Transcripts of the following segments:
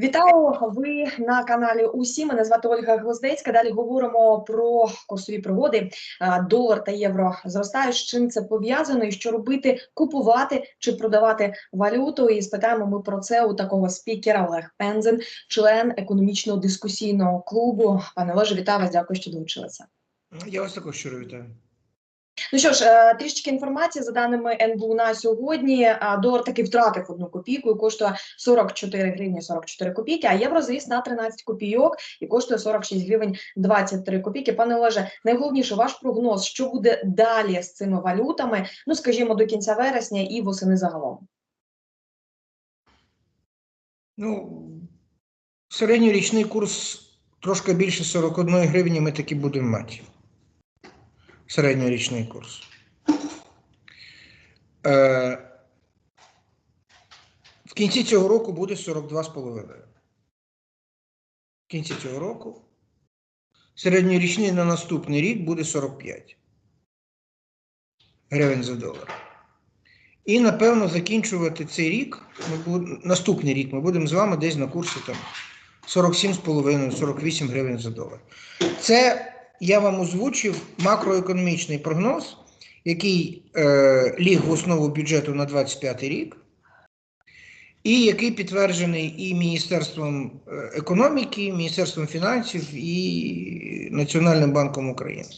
Вітаю! Ви на каналі УСІ. Мене звати Ольга Гвоздецька. Далі говоримо про курсові пригоди. Долар та євро зростають. З чим це пов'язано і що робити, купувати чи продавати валюту. І спитаємо ми про це у такого спікера Олег Пензен, член економічного дискусійного клубу. Пане Олеже, вітаю вас. Дякую, що долучилися. Я вас також щиро вітаю. Ну що ж, е, трішечки інформації за даними НБУ на сьогодні. Долар таки втратив одну копійку і коштує 44 гривні 44 копійки, а євро зріс на 13 копійок і коштує 46 гривень 23 копійки. Пане Олеже, найголовніше ваш прогноз, що буде далі з цими валютами? Ну скажімо, до кінця вересня і восени загалом. Ну, середньорічний курс трошки більше 41 гривні ми таки будемо мати. Середньорічний курс. Е, в кінці цього року буде 42,5. В кінці цього року. Середньорічний на наступний рік буде 45 гривень за долар. І, напевно, закінчувати цей рік, ми буд- наступний рік ми будемо з вами десь на курсі там 47,5-48 гривень за долар. Це я вам озвучив макроекономічний прогноз, який е, ліг в основу бюджету на 25 рік, і який підтверджений і Міністерством е, економіки, і Міністерством фінансів, і Національним банком України.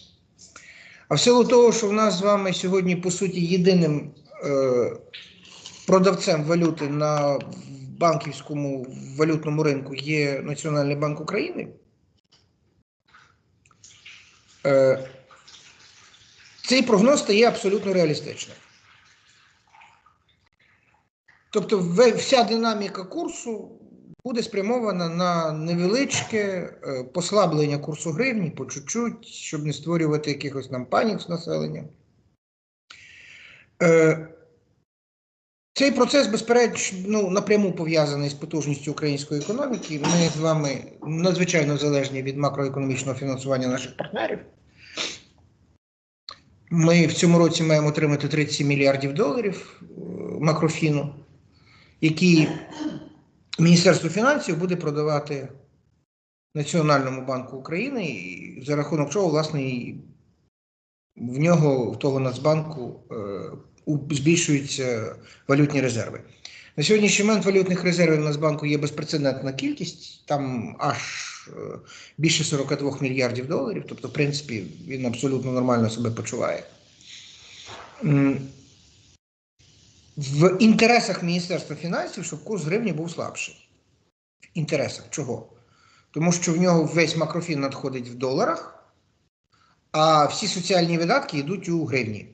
А в силу того, що в нас з вами сьогодні, по суті, єдиним е, продавцем валюти на банківському валютному ринку є Національний банк України. Е, цей прогноз стає абсолютно реалістичним. Тобто вся динаміка курсу буде спрямована на невеличке е, послаблення курсу гривні по чуть-чуть, щоб не створювати якихось нам панік з населенням. Цей процес, безперечно, ну, напряму пов'язаний з потужністю української економіки. Ми з вами надзвичайно залежні від макроекономічного фінансування наших партнерів. Ми в цьому році маємо отримати 37 мільярдів доларів е, макрофіну, які Міністерство фінансів буде продавати Національному банку України, і за рахунок чого, власне, в нього, в того Нацбанку, е, збільшуються валютні резерви. На сьогоднішній момент валютних резервів Нацбанку є безпрецедентна кількість, там аж е, більше 42 мільярдів доларів. Тобто, в принципі, він абсолютно нормально себе почуває. В інтересах Міністерства фінансів, щоб курс гривні був слабший. В інтересах чого? Тому що в нього весь макрофін надходить в доларах, а всі соціальні видатки йдуть у гривні.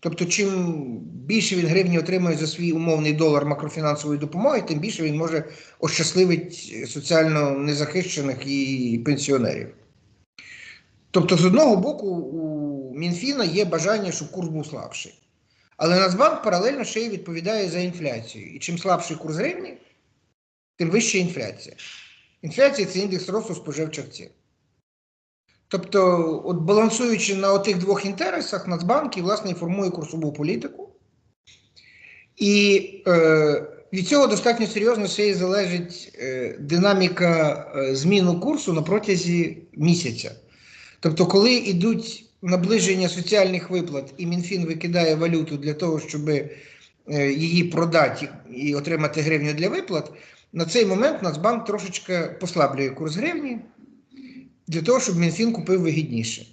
Тобто, чим більше він гривні отримує за свій умовний долар макрофінансової допомоги, тим більше він може ощасливити соціально незахищених і пенсіонерів. Тобто, з одного боку, у Мінфіна є бажання, щоб курс був слабший. Але Нацбанк паралельно ще й відповідає за інфляцію. І чим слабший курс гривні, тим вища інфляція. Інфляція це індекс росту споживчих цін. Тобто, от балансуючи на отих двох інтересах, Нацбанк і, власне, формує курсову політику. І е, від цього достатньо серйозно ще й залежить е, динаміка е, зміну курсу на протязі місяця. Тобто, коли йдуть наближення соціальних виплат, і Мінфін викидає валюту для того, щоб е, її продати і отримати гривню для виплат, на цей момент Нацбанк трошечки послаблює курс гривні для того, щоб Мінфін купив вигідніше.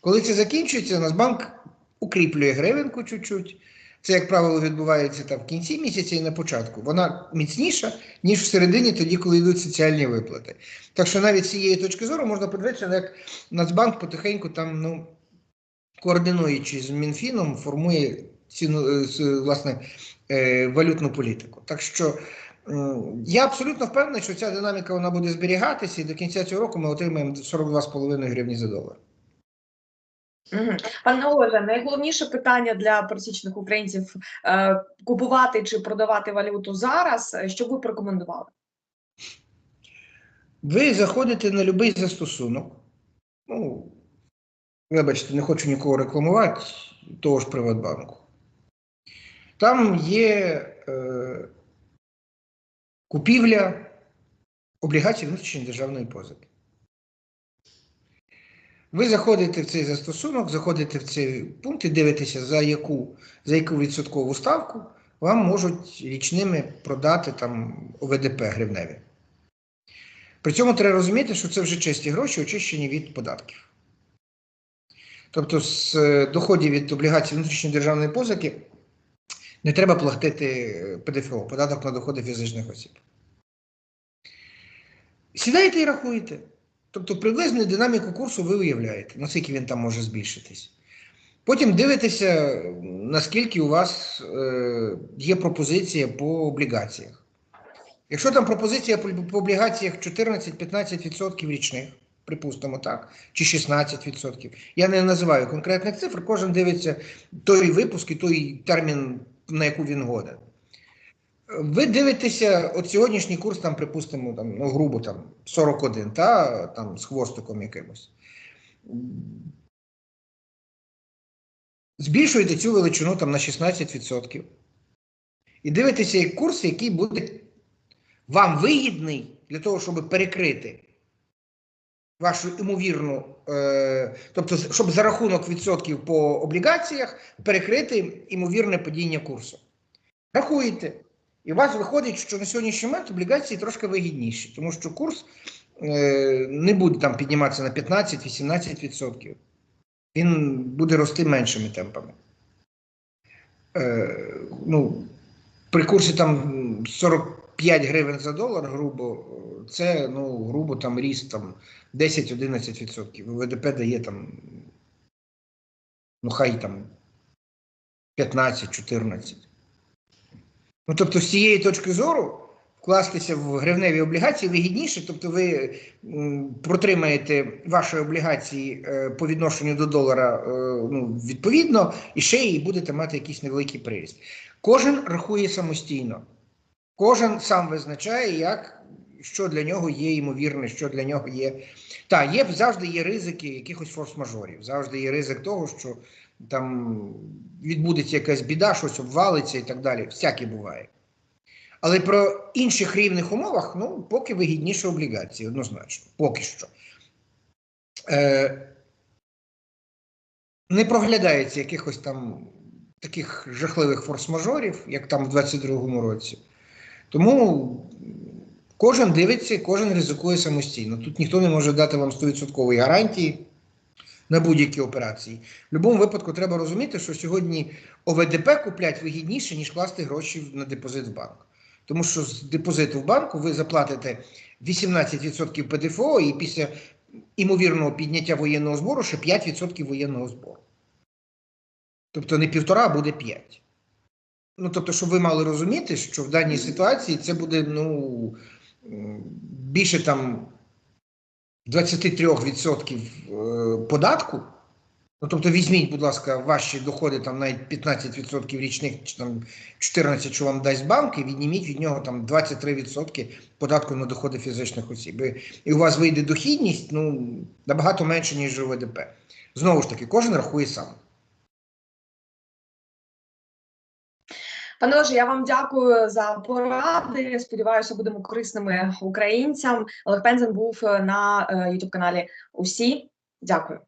Коли це закінчується, Нацбанк укріплює гривенку чуть-чуть. Це, як правило, відбувається там в кінці місяця і на початку. Вона міцніша, ніж в середині, тоді, коли йдуть соціальні виплати. Так що навіть з цієї точки зору можна подивитися, як Нацбанк потихеньку там, ну, координуючи з Мінфіном, формує ціну, е, власне, е, валютну політику. Так що я абсолютно впевнений, що ця динаміка вона буде зберігатися, і до кінця цього року ми отримаємо 42,5 гривні за долар. Пане Олеже, найголовніше питання для пересічних українців е, купувати чи продавати валюту зараз. е, Що б ви порекомендували? Ви заходите на будь-який застосунок. Ну, вибачте, не хочу нікого рекламувати, того ж Приватбанку. Там є е, купівля облігацій внутрішньої державної позики. Ви заходите в цей застосунок, заходите в цей пункт і дивитеся, за яку, за яку відсоткову ставку вам можуть річними продати там ОВДП гривневі. При цьому треба розуміти, що це вже чисті гроші, очищені від податків. Тобто з е, доходів від облігацій внутрішньої державної позики не треба платити ПДФО, податок на доходи фізичних осіб. Сідаєте і рахуєте. Тобто приблизну динаміку курсу ви уявляєте, наскільки він там може збільшитись. Потім дивитеся, наскільки у вас е, є пропозиція по облігаціях. Якщо там пропозиція по, по облігаціях 14-15% річних, припустимо так, чи 16%, я не називаю конкретних цифр, кожен дивиться той випуск і той термін, на яку він годен. Ви дивитеся, от сьогоднішній курс, там, припустимо, там, ну, грубо там 41, та, там, з хвостиком якимось. Збільшуєте цю величину там, на 16%. І дивитеся як курс, який буде вам вигідний для того, щоб перекрити вашу імовірну, е, тобто, щоб за рахунок відсотків по облігаціях перекрити імовірне падіння курсу. Рахуєте. І у вас виходить, що на сьогоднішній момент облігації трошки вигідніші, тому що курс е, не буде там підніматися на 15-18%. Він буде рости меншими темпами. Е, ну, при курсі там 45 гривень за долар, грубо, це ну, грубо там ріст там 10-11%. ВДП дає там, ну хай там 15-14%. Ну, тобто, з цієї точки зору вкластися в гривневі облігації вигідніше, тобто ви протримаєте ваші облігації е, по відношенню до долара е, ну, відповідно, і ще і будете мати якийсь невеликий приріст. Кожен рахує самостійно, кожен сам визначає, як, що для нього є ймовірне, що для нього є. Так, є завжди є ризики якихось форс-мажорів, завжди є ризик того, що там відбудеться якась біда, щось обвалиться і так далі. Всяке буває. Але про інших рівних умовах, ну, поки вигідніше облігації, однозначно. Поки що. Е, не проглядається якихось там таких жахливих форс-мажорів, як там в 22-му році. Тому кожен дивиться, кожен ризикує самостійно. Тут ніхто не може дати вам 100% гарантії на будь-які операції. В будь-якому випадку треба розуміти, що сьогодні ОВДП куплять вигідніше, ніж класти гроші на депозит в банк. Тому що з депозиту в банку ви заплатите 18% ПДФО і після імовірного підняття воєнного збору ще 5% воєнного збору. Тобто не півтора, а буде 5. Ну, тобто, щоб ви мали розуміти, що в даній ситуації це буде ну, більше там 23% е, податку. Ну, тобто, візьміть, будь ласка, ваші доходи там навіть 15% річних, чи там 14, що вам дасть банк, і відніміть від нього там 23% податку на доходи фізичних осіб. І, і у вас вийде дохідність ну, набагато менше, ніж у ВДП. Знову ж таки, кожен рахує сам. Пане Олеже, я вам дякую за поради. Сподіваюся, будемо корисними українцям. Олег Пензен був на youtube каналі Усі. Дякую.